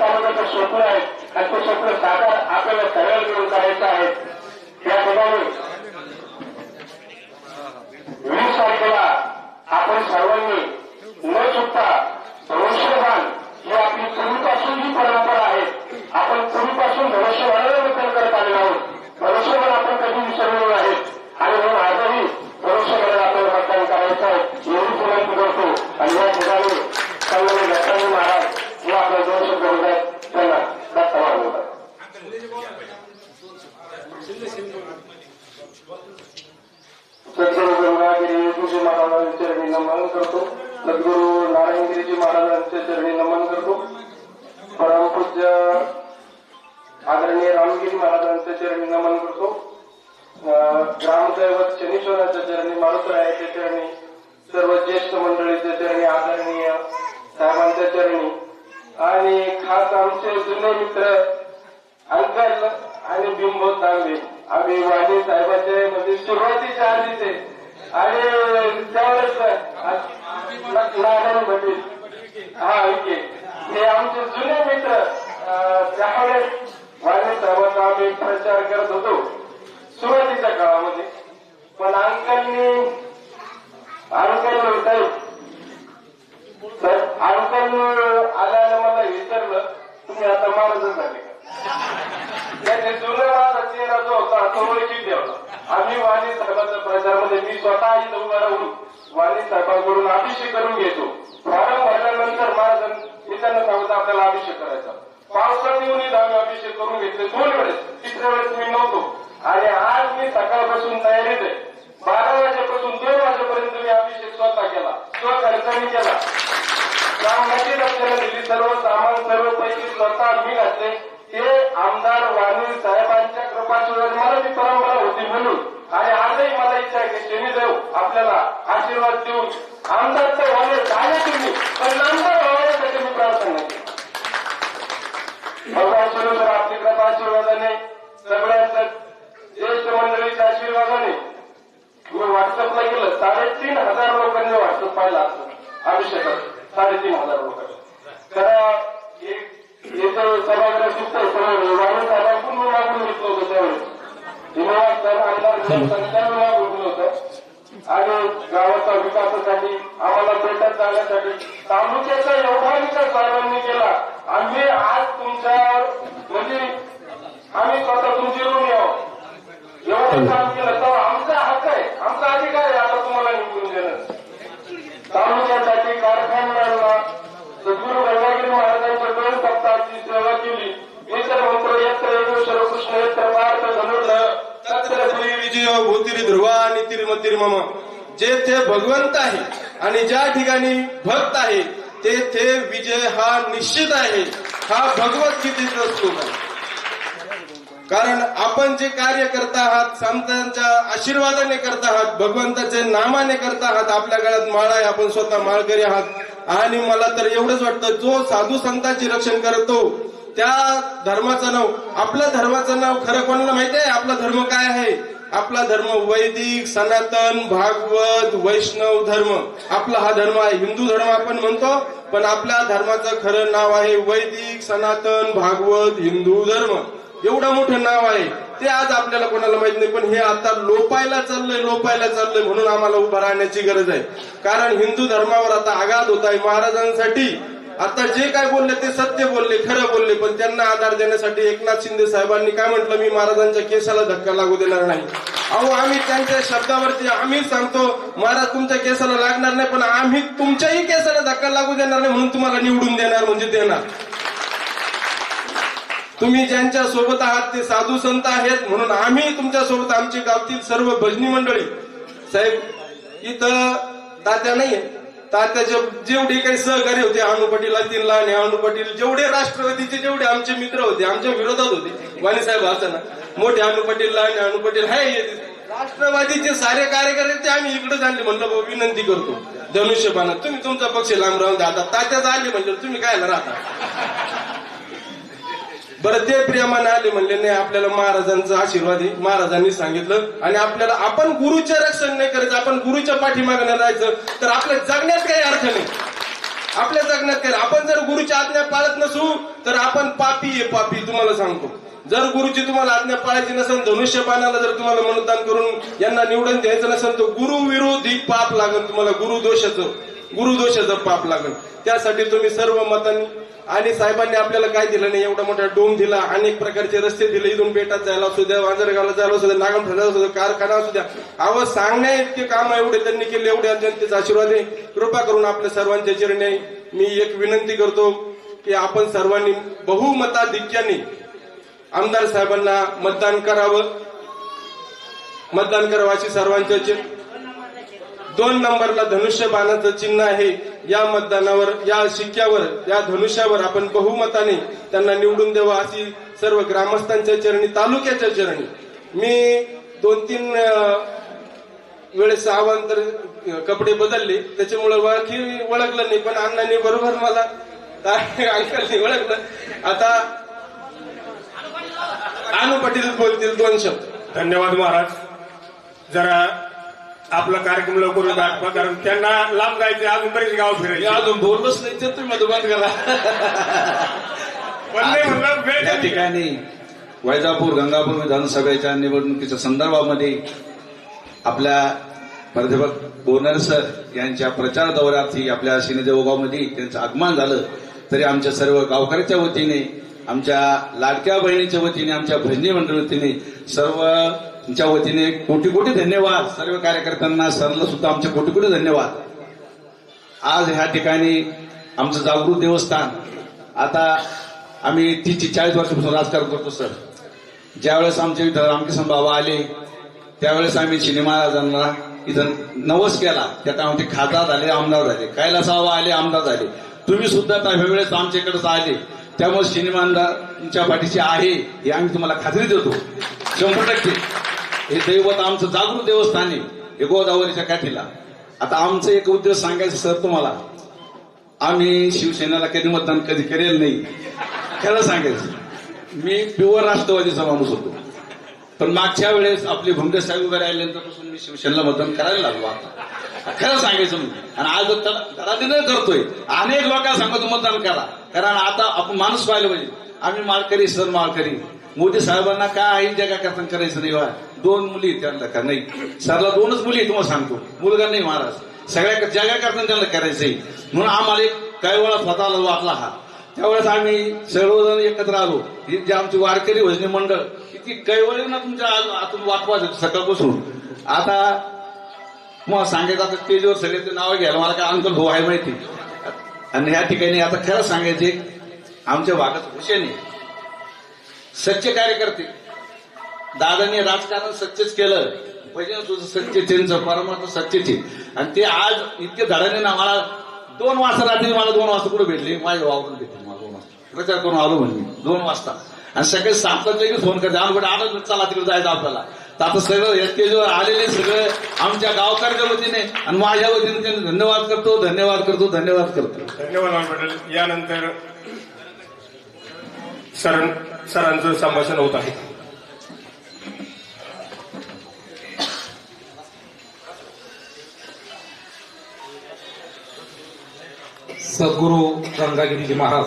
तालुक्याचं स्वप्न आहे. आणि ते स्वप्न साकार आपल्याला सगळ्या करून करायचं आहे या ठिकाणी वीस तारखेला आपण सर्वांनी न चुकता भविष्यवान ही आपली पूर्वीपासून जी परंपरा आहे आपण पूर्वीपासून भविष्यवाणाला वितरण करत आलेलो आहोत. धनुष्यबाण आपण कधी विसरलेलो आहे आणि म्हणून आजही धनुष्यबाणाला आपल्याला मतदान करायचं आहे. एवढी विनंती करतो आणि या ठिकाणी संगमे दत्ताजी महाराज जे आपल्या दोन शब्द बोलत आहेत त्यांना दत्त महाराज बोलतात महाराजांच्या चरणी नमन करतो सद्गुरू नारायणगिरीजी महाराजांच्या चरणी नमन करतो परमपूज्य आदरणीय रामगिरी महाराजांच्या चरणी नमन करतो अं, ग्रामदैवत शनीश्वराच्या चरणी मारुतरायाच्या चरणी सर्व ज्येष्ठ मंडळीच्या चरणी आदरणीय साहेबांच्या चरणी आणि खास आमचे जुने मित्र अंकल आणि बिंबो तांबे. आम्ही वाणी साहेबांचे म्हणजे सुरुवातीच्या आधीचे आणि त्यावेळेस नारायण भटील. हा विके हे आमचे जुने मित्र अं, त्यावेळेस वाणी साहेबांचा आम्ही प्रचार करत होतो. सुरुवातीच्या काळामध्ये. पण अंकलनी अंकल साहेब तर अंकल आल्यानं तुम्ही आता महाराज झाले. का त्याचे जुना माझा चेहरा जो होता तो ओळखीत द्यावा आम्ही वाणी साहेबांच्या प्रचारामध्ये मी स्वतः इथं उभा राहून वाणी साहेबांकडून अभिषेक करून घेतो. फॉर्म भरल्यानंतर महाराज येताना त्यांना सांगतो आपल्याला अभिषेक करायचा. पावसात येऊन आम्ही अभिषेक करून घेतले. दोन वेळेस तिसऱ्या वेळेस मी नव्हतो. आणि आज मी सकाळपासून तयारीत आहे. बारा वाजेपासून दोन वाजेपर्यंत मी अभिषेक स्वतः केला. स्वखर्चाने केला. गावाची लक्षणं दिली. सर्व सामान सर्व पैकी स्वतः मी घातले. ते आमदार वाणी साहेबांच्या कृपाशिवाय मला ती परंपरा होती म्हणून. आणि आजही मला इच्छा आहे की शनिदेव आपल्याला आशीर्वाद देऊन आमदार तर व्हावे झाले तुम्ही पण आमदार व्हावण्यासाठी मी प्रार्थना भगवान भगवान शिरोधर आपली कृपा आशीर्वादाने सगळ्यांच्या ज्येष्ठ मंडळीच्या आशीर्वादाने मी व्हॉट्सअपला गेलं. साडेतीन हजार लोकांनी व्हॉट्सअप पाहिलं असतं अभिषेकात साडेतीन हजार लोकांनी तर एक सभागृह मी मागून घेतलं होतं त्यावेळेस धन्यवाद सर आमदार संख्यानं मागून होतं. आणि गावाच्या विकासासाठी आम्हाला भेटत जाण्यासाठी तालुक्याचा एवढा विकास साहेबांनी केला. आम्ही आज तुमच्या म्हणजे आम्ही स्वतः तुमची ऋण यावं एवढं काम केलं तर आमचा हक्क आहे. आमचा अधिकार आहे आता तुम्हाला निवडून देणं तालुक्यासाठी कारखान्यांना सद्गुरू गंगागिरी महाराजांच्या दोन सप्ताहाची सेवा केली मी तर म्हणतो यत्र येऊ सर्वकृष्ण यत्र पार्थ धनुर्ध तत्र श्री विजय भूतिरी ध्रुवा आणि तिरुमतिरी मम. जेथे भगवंत आहे आणि ज्या ठिकाणी भक्त आहे तेथे विजय हा निश्चित आहे. हा भगवद्गीतेचा श्लोक आहे. कारण आपण जे कार्य करत आहात संतांच्या आशीर्वादाने करत आहात भगवंताचे नामाने करत आहात आपल्या गळ्यात माळ आहे आपण स्वतः माळकरी आहात. आणि मला तर एवढंच वाटतं जो साधू संतांची रक्षण करतो त्या धर्माचं नाव आपल्या धर्माचं नाव खरं कोणाला माहिती आहे? आपला धर्म काय आहे? आपला धर्म वैदिक सनातन भागवत वैष्णव धर्म. आपला हा धर्म आहे. हिंदू धर्म आपण म्हणतो पण आपल्या धर्माचं खरं नाव आहे वैदिक सनातन भागवत हिंदू धर्म. एवढं मोठं नाव आहे. ते आज आपल्याला कोणाला माहीत नाही पण हे आता लोपायला चाललंय लोपायला चाललंय म्हणून आम्हाला उभं राहण्याची गरज आहे. कारण हिंदू धर्मावर आता आघात होत आहे महाराजांसाठी. आता जे काय बोलले ते सत्य बोलले खरं बोलले पण त्यांना आधार देण्यासाठी एकनाथ शिंदे साहेबांनी काय म्हटलं? मी महाराजांच्या केसाला धक्का लागू देणार नाही. अहो आम्ही त्यांच्या शब्दावरती आम्ही सांगतो महाराज तुमच्या केसाला लागणार नाही पण आम्ही तुमच्याही केसाला धक्का लागू देणार नाही म्हणून तुम्हाला निवडून देणार म्हणजे देणार. तुम्ही ज्यांच्या सोबत आहात ते साधू संत आहेत म्हणून आम्ही तुमच्यासोबत आमची गावतील सर्व भजनी मंडळी. साहेब इथं तात्या नाहीये. तात्याचे जेवढे काही सहकारी होते अनु पाटील असतील लहाने अनु पाटील जेवढे राष्ट्रवादीचे जेवढे आमचे मित्र होते आमच्या विरोधात होते वाणी साहेब असताना. मोठे अनु पाटील लहाने पाटील हाय राष्ट्रवादीचे सारे कार्यकर्ते आम्ही इकडे आणले म्हणलं भाऊ विनंती करतो. धनुष्यबाणात तुम्ही तुमचा पक्ष लांब राहून द्या. आता तात्याच आले म्हणजे तुम्ही काय राहता? बरं ते प्रेमाने आले म्हणले नाही आपल्याला महाराजांचा आशीर्वाद आहे. महाराजांनी सांगितलं आणि आपल्याला आपण गुरुचे रक्षण नाही करायचं आपण गुरुच्या पाठीमागणं जायचं राहायचं तर आपल्या जगण्यात काही अर्थ नाही. आपल्या जगण्यात काय आपण जर गुरुची आज्ञा पाळत नसू तर आपण पापी आहे पापी तुम्हाला सांगतो. जर गुरुची तुम्हाला आज्ञा पाळायची नसेल धनुष्यपानाला जर तुम्हाला मनोदान करून यांना निवडून द्यायचं नसेल तर गुरु विरोधी पाप लागेल तुम्हाला गुरुदोषाचं गुरुदोषाचं पाप लागेल त्यासाठी तुम्ही सर्व मतांनी आणि साहेबांनी आपल्याला काय दिलं नाही? एवढा मोठा डोम दिला अनेक प्रकारचे रस्ते दिले इथून बेटात जायला असू द्या वांजरगावला जायला असू द्या नागम ठरला असू द्या कारखाना असू द्या. अहो सांगण्या इतके काम एवढे त्यांनी केले एवढ्या जनतेचा आशीर्वाद आहे. कृपा करून आपल्या सर्वांच्या चरणी. मी एक विनंती करतो की आपण सर्वांनी बहुमताधिक्याने आमदार साहेबांना मतदान करावं. मतदान करावं अशी सर्वांच्या चिन्ह दोन नंबरला धनुष्य बाणाचं चिन्ह आहे. या मतदानावर या शिक्क्यावर या धनुष्यावर आपण बहुमताने त्यांना निवडून द्यावं अशी सर्व ग्रामस्थांच्या चरणी तालुक्याच्या चरणी. मी दोन तीन वेळेस आव्हान कपडे बदलले. त्याच्यामुळे ओळखी ओळखलं नाही पण अण्णांनी बरोबर मला अंकलनी ओळखलं आता अनु पाटील बोलतील दोन शब्द. धन्यवाद महाराज. जरा आपला कार्यक्रम लवकर कारण त्यांना लांब जायचे अजून बरेच गाव फिरायचे. अजून बोललोच नाही तर तुम्ही मधुबान करा. पण नाही म्हणलं वेळ या नाही. ठिकाणी वैजापूर गंगापूर विधानसभेच्या निवडणुकीच्या संदर्भामध्ये आपल्या प्राध्यापक बोरनर सर यांच्या प्रचार दौऱ्यार्थी आपल्या शिनेदेवगावमध्ये त्यांचं आगमन झालं. तरी आमच्या सर्व गावकऱ्याच्या वतीने आमच्या लाडक्या बहिणीच्या वतीने आमच्या भजनी मंडळ वतीने तुमच्या वतीने कोटी कोटी धन्यवाद. सर्व कार्यकर्त्यांना सरला सुद्धा आमचे कोटी कोटी धन्यवाद. आज ह्या ठिकाणी आमचं जागृत देवस्थान आता आम्ही तीस चाळीस वर्षापासून राजकारण करतो सर. ज्यावेळेस आमचे इथं रामकृष्ण बाबा आले त्यावेळेस आम्ही शिने महाराजांना इथं नवस केला. त्यात आमचे खासदार झाले आमदार झाले. कैलासावा आले आमदार झाले. तुम्ही सुद्धा त्या वेळेस आमच्याकडेच आले. त्यामुळे सिनेमांच्या पाठीशी आहे हे आम्ही तुम्हाला खात्री देतो. शंभर टक्के. हे दैवत आमचं जागृत देवस्थान आहे. हे गोदावरीच्या काठीला. आता आमचं एक उद्देश सांगायचं सर तुम्हाला. आम्ही शिवसेनेला कधी मतदान कधी करेल नाही. खरं सांगायचं. मी प्युअर राष्ट्रवादीचा माणूस होतो. पण मागच्या वेळेस आपले भुंगे साहेब वगैरे राहिल्यानंतरपासून मी शिवसेनेला मतदान करायला लागलो आता. खरं सांगायचं मी आणि आज धडाधीनं करतोय. अनेक लोकांना सांगतो मतदान करा. कारण आता आपण माणूस पाहिलं पाहिजे. आम्ही माळकरी सर माळकरी. मोदी साहेबांना काय आहे जगा करायचं नाही दोन मुली आहेत त्यांना का? नाही. सरला दोनच मुली आहे तुम्हाला सांगतो. मुलगा नाही महाराज. सगळ्या जगा करताना त्यांना करायचंय. म्हणून आम्हाला एक काही वेळा स्वतःला वाटला हा. त्यावेळेस आम्ही सर्वजण एकत्र आलो. ही जे आमची वारकरी भजनी मंडळ किती कैवळी ना तुमच्या आतून वाटवा सकाळपासून आता तुम्हाला सांगायचं आता स्टेजवर सगळे ते नावं घ्यायला मला काय अंकल भाऊ आहे माहिती. आणि ह्या ठिकाणी आता खरं सांगायचे आमच्या भागात हुशेने आहे. सच्चे कार्यकर्ते. दादाने राजकारण सच्चेच केलं. भजन सुद्धा सच्चे त्यांचं परमार्थ सच्चेच आणि ते आज इतके धडाने ना मला दोन वाजता रात्री मला दोन वाजता कुठे भेटले? माझ्या वावरून भेटले मला दोन वाजता. प्रचार करून आलो म्हणजे दोन वाजता. आणि सकाळी सातला लगेच फोन करते आम्ही आलं चला तिकडे जायचं आपल्याला. तर आता सगळं या आलेले सगळं आमच्या गावकऱ्याच्या वतीने आणि माझ्या वतीने त्यांना धन्यवाद करतो धन्यवाद करतो धन्यवाद करतो. धन्यवाद पटेल यानंतर सर सरांचं संभाषण होत आहे. सद्गुरू गंगागिरीजी महाराज.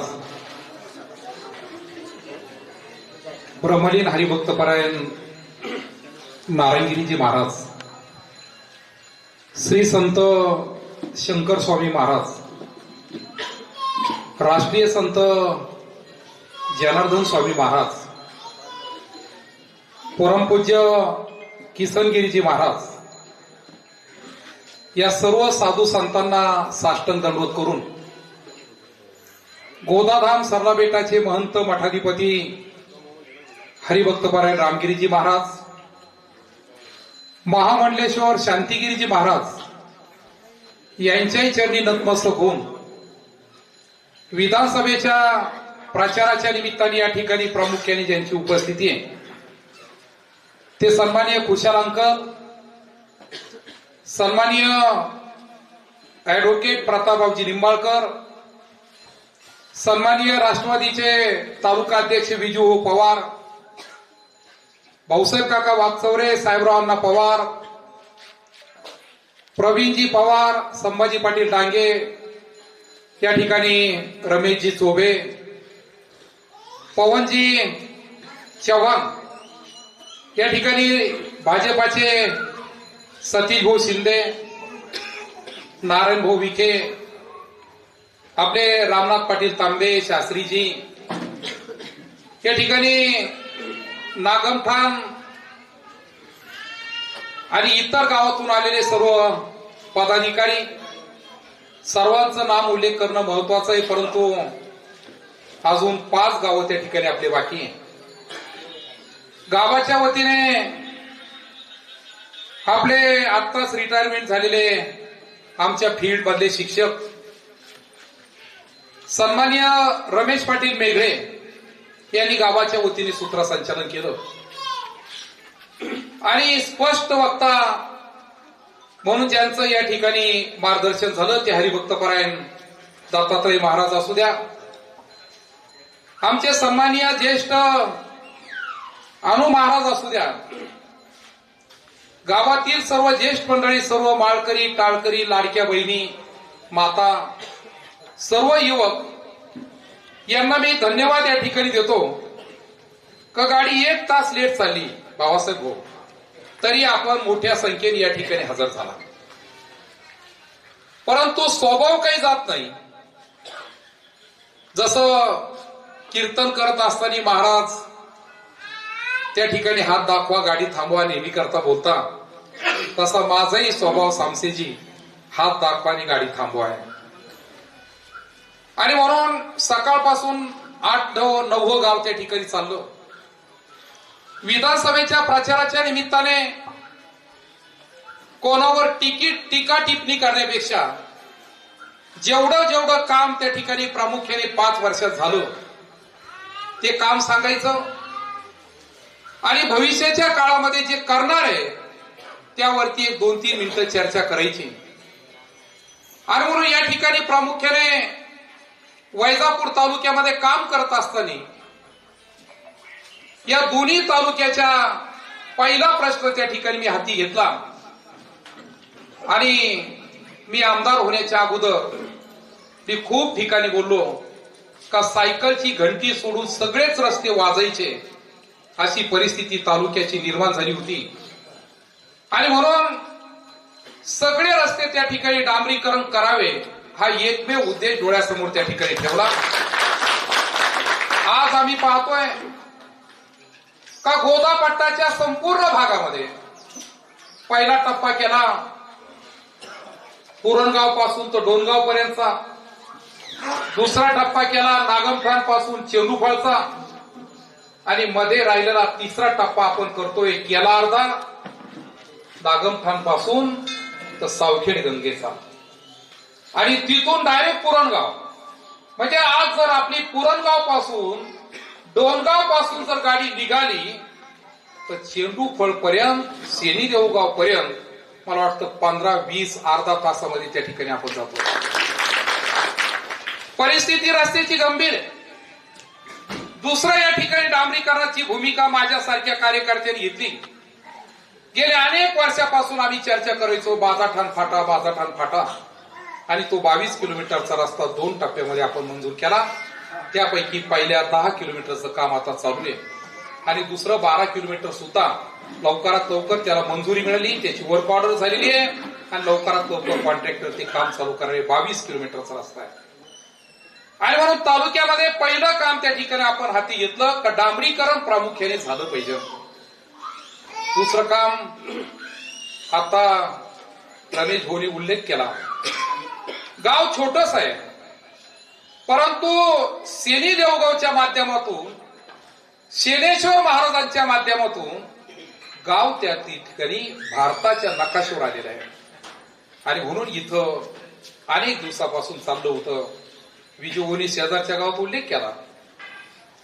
ब्रह्मलीन हरिभक्तपरायण नारायणगिरीजी महाराज. श्री संत शंकर स्वामी महाराज. राष्ट्रीय संत जनार्दन स्वामी महाराज. परमपूज्य किसनगिरीजी महाराज. या सर्व साधू संतांना साष्टंग दंडवत करून गोदाधाम सरला बेटाचे महंत मठाधिपती हरिभक्तपरायण रामगिरीजी महाराज महामंडलेश्वर शांतिगिरीजी महाराज यांच्याही चरणी नतमस्तक होऊन विधानसभेच्या प्रचाराच्या निमित्ताने या ठिकाणी प्रामुख्याने ज्यांची उपस्थिती आहे ते सन्मानीय कुशाल अंकल सन्मानीय ऍडव्होकेट प्रतापबाबजी निंबाळकर सन्माननीय राष्ट्रवादीचे तालुका अध्यक्ष विजू पवार भाऊसाहेब काका वागचौरे साहेबराव अण्णा पवार प्रवीणजी पवार संभाजी पाटील डांगे या ठिकाणी रमेशजी चोबे पवनजी चव्हाण या ठिकाणी भाजपाचे सतीश भाऊ शिंदे नारायण भाऊ विखे आपले रामनाथ पाटील तांबे शास्त्रीजी या ठिकाणी नागमठाण आणि इतर गावातून आलेले सर्व पदाधिकारी सर्वांचं नाम उल्लेख करणं महत्वाचं आहे परंतु अजून पाच गावं त्या ठिकाणी आपले बाकी गावाच्या वतीने आपले आत्ताच रिटायरमेंट झालेले आमच्या फील्ड मधले शिक्षक सन्मान्य रमेश पाटील मेघळे यांनी गावाच्या वतीने सूत्रसंचालन केलं. आणि स्पष्ट वक्ता म्हणून ज्यांचं या ठिकाणी मार्गदर्शन झालं ते हरिभक्तपरायण दत्तात्रय महाराज असू द्या. आमचे सन्माननीय ज्येष्ठ अनु महाराज असू द्या. गावातील सर्व ज्येष्ठ मंडळी सर्व माळकरी टाळकरी लाडक्या बहिणी माता सर्व युवक यांना मी धन्यवाद या ठिकाणी देतो. का गाडी एक तास लेट चालली बाबासाहेब भाऊ तरी आपण मोठ्या संख्येने या ठिकाणी हजर झाला. परंतु स्वभाव काही जात नाही. जसं कीर्तन करत असताना महाराज त्या ठिकाणी हात दाखवा गाडी थांबवा नेहमी करता बोलता तसा माझाही स्वभाव सामसेजी हात दाखवा आणि गाडी थांबवा आहे आणि म्हणून सकाळपासून आठ नऊ नववं गाव त्या ठिकाणी चाललो. विधानसभेच्या प्रचाराच्या निमित्ताने कोणावर तिकीट टीका टिप्पणी करण्यापेक्षा जेवढं जेवढं काम त्या ठिकाणी प्रामुख्याने पाच वर्षात झालं ते काम सांगायचं. आणि भविष्याच्या काळामध्ये जे करणार आहे त्यावरती एक दोन तीन मिनिटं चर्चा करायची. आणि म्हणून या ठिकाणी प्रामुख्याने वैजापूर तालुक्यामध्ये काम करत असताना या दोन्ही तालुक्याच्या पहिला प्रश्न त्या ठिकाणी मी हाती घेतला. आणि मी आमदार होण्याच्या अगोदर मी खूप ठिकाणी बोललो का सायकलची घंटी सोडून सगळेच रस्ते वाजायचे अशी परिस्थिती तालुक्याची निर्माण झाली होती. आणि म्हणून सगळे रस्ते त्या ठिकाणी डांबरीकरण करावे. हा एकमेव उद्देश डोळ्यासमोर त्या ठिकाणी ठेवला. आज आम्ही पाहतोय का गोदापट्टाच्या संपूर्ण भागामध्ये पहिला टप्पा केला. पुरणगावपासून तर डोनगाव पर्यंतचा. दुसरा टप्पा केला नागमठाणपासून चेंडूफळचा. आणि मध्ये राहिलेला तिसरा टप्पा आपण करतोय केला अर्धा. नागमठाणपासून तर सावखेड गंगेचा. आणि तिथून डायरेक्ट पुरणगाव म्हणजे आज जर आपली पुरणगावपासून डोनगावपासून जर गाडी निघाली तर चेंडू फळ पर्यंत सेनी देऊगाव पर्यंत मला वाटतं पंधरा वीस अर्धा तासामध्ये त्या ठिकाणी आपण जातो. परिस्थिती रस्त्याची गंभीर आहे. दुसरं या ठिकाणी डांबरीकरणाची भूमिका माझ्यासारख्या कार्यकर्त्यांनी घेतली. गेल्या अनेक वर्षापासून आम्ही चर्चा करायचो बाजाठाण फाटा बाजाठाण फाटा. आणि तो बावीस किलोमीटरचा रस्ता दोन टप्प्यामध्ये आपण मंजूर केला. त्यापैकी पहिल्या दहा किलोमीटरचं काम आता चालू आहे. आणि दुसरं बारा किलोमीटर सुद्धा लवकरात लवकर त्याला मंजुरी मिळाली त्याची वर्क ऑर्डर झालेली आहे. आणि लवकरात लवकर कॉन्ट्रॅक्टर ते काम चालू करणारे बावीस किलोमीटरचा रस्ता आहे. आणि म्हणून तालुक्यामध्ये पहिलं काम त्या ठिकाणी आपण हाती घेतलं. का डांबरीकरण प्रामुख्याने झालं पाहिजे. दुसरं काम आता रमेश भोनी उल्लेख केला. गाव छोटस आहे. परंतु सेनी देवगावच्या माध्यमातून शेनेश्वर महाराजांच्या माध्यमातून गाव त्या ठिकाणी भारताच्या नकाशावर आलेलं आहे. आणि म्हणून इथं अनेक दिवसापासून चाललं होतं. विजूनी शेजारच्या गावात उल्लेख केला.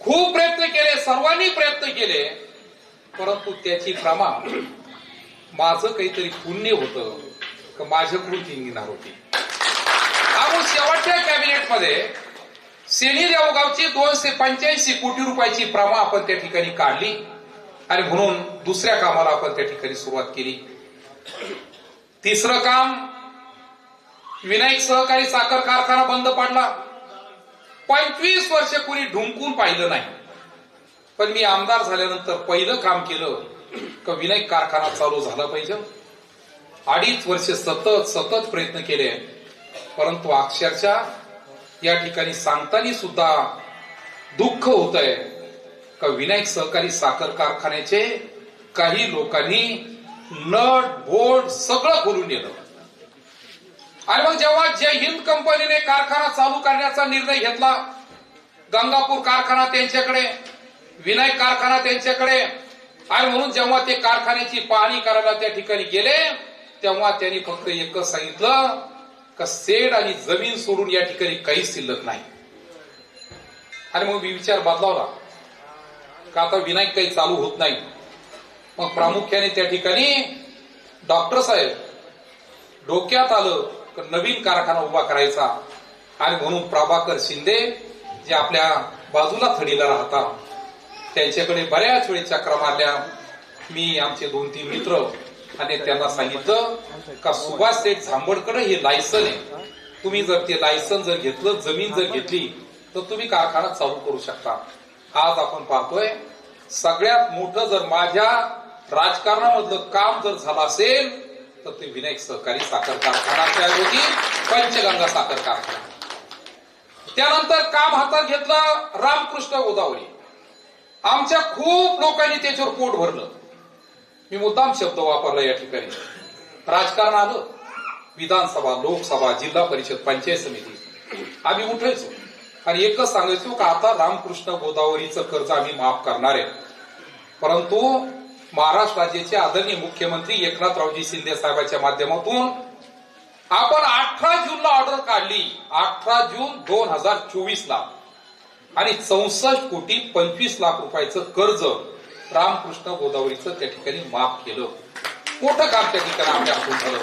खूप प्रयत्न केले सर्वांनी प्रयत्न केले परंतु त्याची प्रमाण माझं काहीतरी पुण्य होतं का माझ्याकडून ती निघणार होती. अहो शेवटच्या कॅबिनेटमध्ये सेनी देवगावची दोनशे पंच्याऐंशी कोटी रुपयाची प्रमा आपण त्या ठिकाणी काढली आणि म्हणून दुसऱ्या कामाला आपण त्या ठिकाणी सुरुवात केली. तिसरं काम विनायक सहकारी साखर कारखाना बंद पडला. पंचवीस वर्ष कुणी ढुंकून पाहिलं नाही. पण मी आमदार झाल्यानंतर पहिलं काम केलं का विनायक कारखाना चालू झाला पाहिजे. अडीच वर्ष सतत सतत प्रयत्न केले. परंतु अक्षरशः या ठिकाणी सांगताना सुद्धा दुःख होत आहे का विनायक सहकारी साखर कारखान्याचे काही लोकांनी नट बोर्ड सगळं खोलून नेलं. आणि मग जेव्हा जय हिंद कंपनीने कारखाना चालू करण्याचा निर्णय घेतला गंगापूर कारखाना त्यांच्याकडे विनायक कारखाना त्यांच्याकडे आणि म्हणून जेव्हा ते कारखान्याची पाहणी करायला त्या ठिकाणी गेले तेव्हा त्यांनी फक्त एकच सांगितलं का सेड आणि जमीन सोडून या ठिकाणी काहीच शिल्लक नाही. आणि मग मी विचार बदलावला. का आता विनायक काही चालू होत नाही? मग प्रामुख्याने त्या ठिकाणी डॉक्टर साहेब डोक्यात आलं तर नवीन कारखाना उभा करायचा? आणि म्हणून प्रभाकर शिंदे जे आपल्या बाजूला थडीला राहतात त्यांच्याकडे बऱ्याच वेळी चक्रा मारल्या मी आमचे दोन तीन मित्र आणि त्यांना सांगितलं का सुभाष शेठ झांबडकडे हे लायसन आहे. तुम्ही जर ते लायसन जर घेतलं जमीन जर घेतली तर तुम्ही कारखाना चालू करू शकता. आज आपण पाहतोय सगळ्यात मोठं जर माझ्या राजकारणामधलं काम जर झालं असेल तर ते विनायक सहकारी साखर कारखाना त्याऐवजी पंचगंगा साखर कारखाना. त्यानंतर काम हातात घेतलं रामकृष्ण गोदावरी. आमच्या खूप लोकांनी त्याच्यावर पोट भरलं. मी मुद्दाम शब्द वापरला या ठिकाणी. राजकारण आलं. विधानसभा लोकसभा जिल्हा परिषद पंचायत समिती. आम्ही उठायचो. आणि एकच सांगायचो का आता रामकृष्ण गोदावरीचं कर्ज आम्ही माफ करणार आहे. परंतु महाराष्ट्र राज्याचे आदरणीय मुख्यमंत्री एकनाथरावजी शिंदे साहेबांच्या माध्यमातून आपण अठरा जूनला ऑर्डर काढली. अठरा जून दोन हजार चोवीस ला आणि चौसष्ट कोटी पंचवीस लाख रुपयाचं कर्ज रामकृष्ण गोदावरीचं त्या ठिकाणी माफ केलं. मोठं काम त्या ठिकाणी आपल्या हातून झालं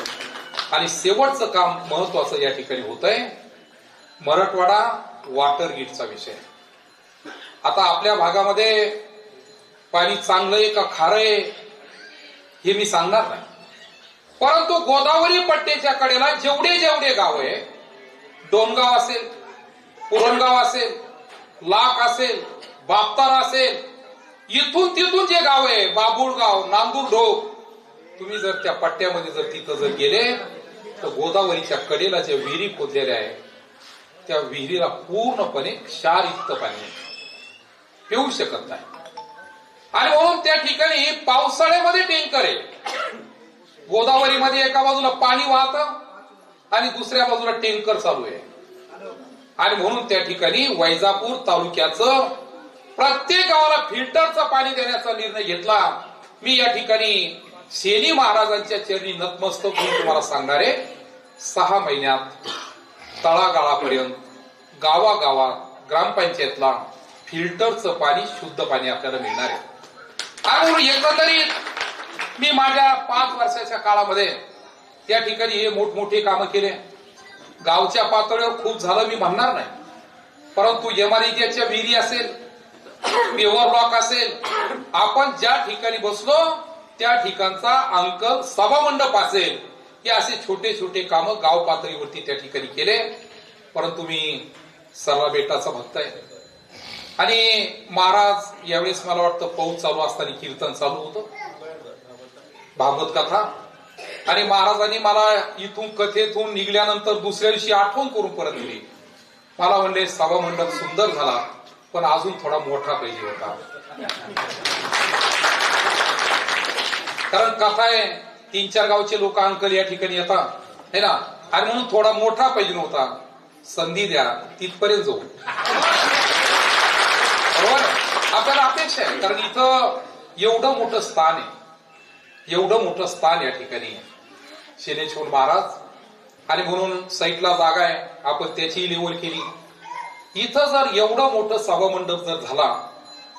आणि शेवटचं काम महत्वाचं या ठिकाणी होत आहे मराठवाडा वॉटर गिटचा विषय. आता आपल्या भागामध्ये पाणी चांगलं आहे का खारं आहे हे मी सांगणार नाही. परंतु गोदावरी पट्ट्याच्या कडेला जेवढे जेवढे गाव आहे दोनगाव असेल पुरणगाव असेल लाख असेल बापतारा असेल इथून तिथून जे गाव आहे बाबुळगाव नांदूर ढोक तुम्ही जर त्या पट्ट्यामध्ये जर तिथं जर गेले तर गोदावरीच्या कडेला ज्या विहिरी खोदलेल्या आहे त्या विहिरीला पूर्णपणे क्षारयुक्त पाणी पिऊ शकत नाही. आणि म्हणून त्या ठिकाणी पावसाळ्यामध्ये टँकर आहे. गोदावरीमध्ये एका बाजूला पाणी वाहत आणि दुसऱ्या बाजूला टँकर चालू आहे. आणि म्हणून त्या ठिकाणी वैजापूर तालुक्याचं प्रत्येक गावाला फिल्टरचं पाणी देण्याचा निर्णय घेतला. मी या ठिकाणी शेनी महाराजांच्या चरणी नतमस्तक होऊन तुम्हाला सांगणार आहे सहा महिन्यात तळागाळापर्यंत गावागावात ग्रामपंचायतला फिल्टरचं पाणी शुद्ध पाणी आपल्याला मिळणार आहे. आणि एकंदरीत मी माझ्या पाच वर्षाच्या काळामध्ये त्या ठिकाणी हे मोठमोठे कामं केले. गावच्या पातळीवर खूप झालं मी म्हणणार नाही. परंतु एमआरईच्या विहिरी असेल पेवर ब्लॉक असेल. आपण ज्या ठिकाणी बसलो त्या ठिकाणचा अंकल सभामंडप असेल. हे असे छोटे छोटे काम गाव पातळीवरती त्या ठिकाणी केले. परंतु मी सर्वा बेटाचा भक्त आहे. आणि महाराज यावेळेस मला वाटतं पाऊस चालू असताना कीर्तन चालू होतं. भागवत कथा. आणि महाराजांनी मला इथून कथेतून निघल्यानंतर दुसऱ्या दिवशी आठवण करून परत दिली. मला म्हणले सभा मंडप सुंदर झाला. पण अजून थोडा मोठा पाहिजे होता. कारण कथा आहे तीन चार गावचे लोक अंकल या ठिकाणी येतात. है ना? आणि म्हणून थोडा मोठा पाहिजे नव्हता संधी द्या तिथपर्यंत जाऊ. बरोबर? आपल्याला अपेक्षा आहे. कारण इथं एवढं मोठं स्थान आहे. एवढं मोठं स्थान या ठिकाणी शेनेश्वर महाराज. आणि म्हणून साईटला जागा आहे. आपण त्याची लेवल केली. इथं जर एवढं मोठं सभामंडप जर झाला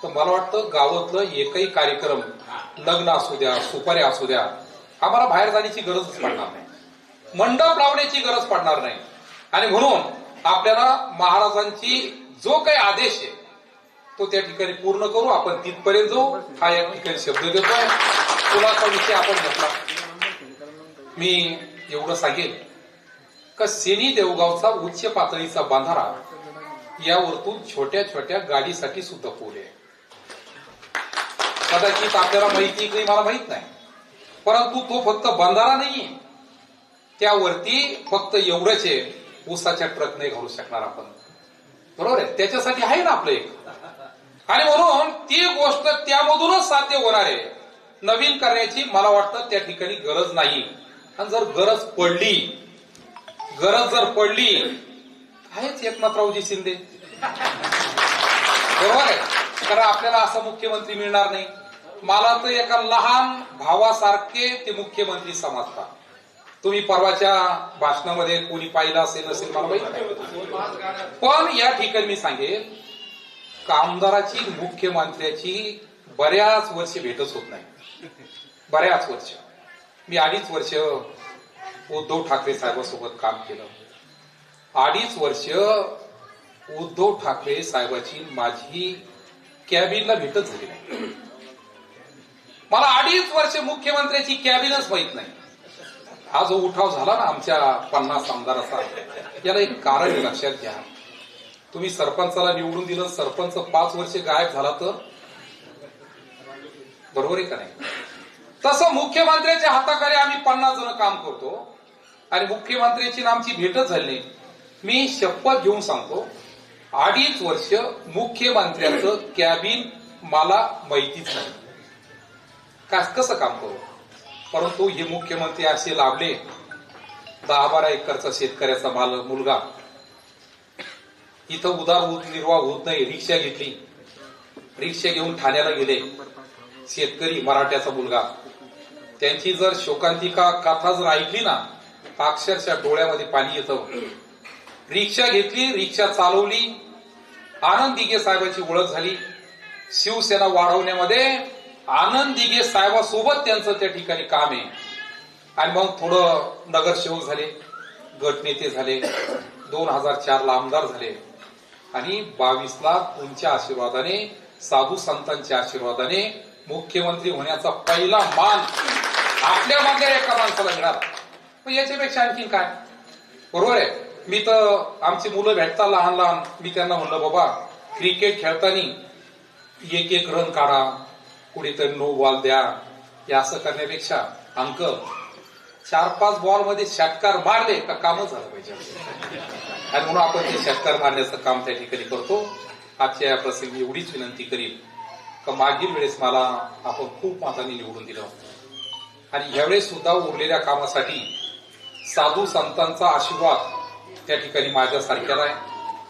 तर मला वाटतं गावातलं एकही कार्यक्रम लग्न असू द्या सुपाऱ्या असू द्या आम्हाला बाहेर जाण्याची गरजच पडणार नाही. मंडप लावण्याची गरज पडणार नाही. आणि म्हणून आपल्याला महाराजांची जो काही आदेश आहे तो त्या ठिकाणी पूर्ण करू. आपण तिथपर्यंत जाऊ. हा या ठिकाणी शब्द देतोय. फुलाचा विषय आपण घेतला. मी एवढं सांगेन का सेनी देवगावचा उच्च पातळीचा बांधारा यावरतून छोट्या छोट्या गाडीसाठी सुद्धा पूल आहे. कदाचित आपल्याला माहिती काही मला माहीत नाही. परंतु तो फक्त बंधारा नाहीये. त्यावरती फक्त एवढंच आहे ऊसाच्या ट्रक नाही घालू शकणार आपण. बरोबर आहे? त्याच्यासाठी आहे ना आपलं एक. आणि म्हणून ती गोष्ट त्यामधूनच साध्य होणार आहे. नवीन करण्याची मला वाटतं त्या ठिकाणी गरज नाही. आणि जर गरज पडली गरज जर पडली आहेच एकनाथरावजी शिंदे. बरोबर आहे? कारण आपल्याला असा मुख्यमंत्री मिळणार नाही. मला तर एका लहान भावासारखे ते मुख्यमंत्री समजतात. तुम्ही परवाच्या भाषणामध्ये कोणी पाहिलं असेल नसेल मला माहीत पण या ठिकाणी मी सांगेल कामदाराची मुख्यमंत्र्याची बऱ्याच वर्ष भेटच होत नाही. बऱ्याच वर्ष. मी अडीच वर्ष उद्धव ठाकरे साहेबांसोबत काम केलं. अडीच वर्ष उद्धव ठाकरे साहेबाची माझी कॅबिनला भेटच झाली नाही. मला अडीच वर्ष मुख्यमंत्र्याची कॅबिनच माहीत नाही. हा जो उठाव झाला ना आमच्या पन्नास आमदाराचा याला एक कारण लक्षात घ्या. तुम्ही सरपंचाला निवडून दिलं सरपंच पाच वर्ष गायब झाला तर? बरोबर आहे का नाही? तसं मुख्यमंत्र्याच्या हाताखाली आम्ही पन्नास जण काम करतो आणि मुख्यमंत्र्याची आमची भेटच झाली नाही. मी शपथ घेऊन सांगतो अडीच वर्ष मुख्यमंत्र्याचं कॅबिन मला माहितीच नाही. का कसं काम करू? परंतु हे मुख्यमंत्री असे लाभले. दहा बारा एकरचा शेतकऱ्याचा माल मुलगा. इथं उदार निर्वाह होत नाही रिक्षा घेतली. रिक्षा घेऊन ठाण्याला गेले. शेतकरी मराठ्याचा मुलगा. त्यांची जर शोकांतिका कथा जर ऐकली ना अक्षरशः डोळ्यामध्ये पाणी येतं. रिक्षा घेतली रिक्षा चालवली. आनंद दिघे साहेबाची ओळख झाली. शिवसेना वाढवण्यामध्ये आनंद दिघे साहेबासोबत त्यांचं त्या ठिकाणी काम आहे. आणि मग थोडं नगरसेवक झाले गटनेते झाले दोन हजार चार ला आमदार झाले. आणि बावीसला तुमच्या आशीर्वादाने साधू संतांच्या आशीर्वादाने मुख्यमंत्री होण्याचा पहिला मान आपल्या मागे एका माणसाला मिळाला. मग याच्यापेक्षा आणखी काय? बरोबर आहे? मी तर आमची मुलं भेटता लहान लहान. मी त्यांना म्हणलं बाबा क्रिकेट खेळताना एक एक रन काढा. कुठेतरी नो बॉल द्या. हे असं करण्यापेक्षा अंक चार पाच बॉलमध्ये षटकार मारले का कामच झालं पाहिजे आणि म्हणून आपण ते षटकार मारण्याचं काम त्या ठिकाणी करतो. आजच्या या प्रसंगी एवढीच विनंती करील का मागील वेळेस मला आपण खूप मतांनी निवडून दिलं आणि यावेळेस सुद्धा उरलेल्या कामासाठी साधू संतांचा आशीर्वाद त्या ठिकाणी माझ्या सारख्याला आहे.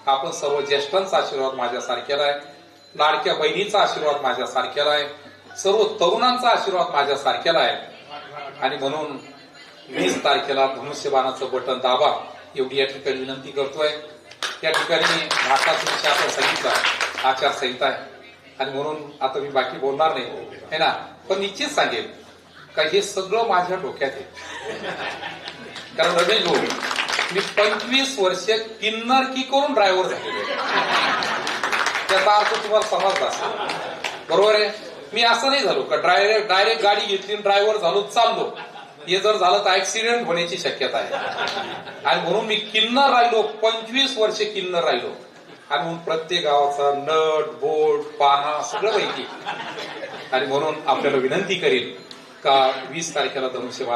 आपण सर्व ज्येष्ठांचा आशीर्वाद माझ्यासारख्याला आहे. लाडक्या बहिणीचा आशीर्वाद माझ्या सारख्याला आहे. सर्व तरुणांचा आशीर्वाद माझ्या सारख्याला आहे. आणि म्हणून वीस तारखेला धनुष्यबाणाचं बटन दाबा. एवढी या ठिकाणी विनंती करतोय. त्या ठिकाणी भारताचा विषय आपण सांगितलं आचारसंहिता आहे. आणि म्हणून आता मी बाकी बोलणार नाही. है ना? पण निश्चित सांगेल का हे सगळं माझ्या डोक्यात आहे. कारण रमेश भाऊ मी पंचवीस वर्ष किन्नर की करून ड्रायव्हर झालेलो त्याचा अर्थ तुम्हाला समजला असेल. बरोबर आहे? मी असं नाही झालो का? डायरेक्ट डायरेक्ट गाडी घेतली ड्रायव्हर झालो चाललो. हे जर झालं तर ऍक्सिडेंट होण्याची शक्यता आहे. आणि म्हणून मी किन्नर राहिलो पंचवीस वर्ष किन्नर राहिलो. आणि म्हणून प्रत्येक गावाचा नट बोट पाना सगळं माहिती आणि म्हणून आपल्याला विनंती करेल का वीस तारखेला धनुष्यबाण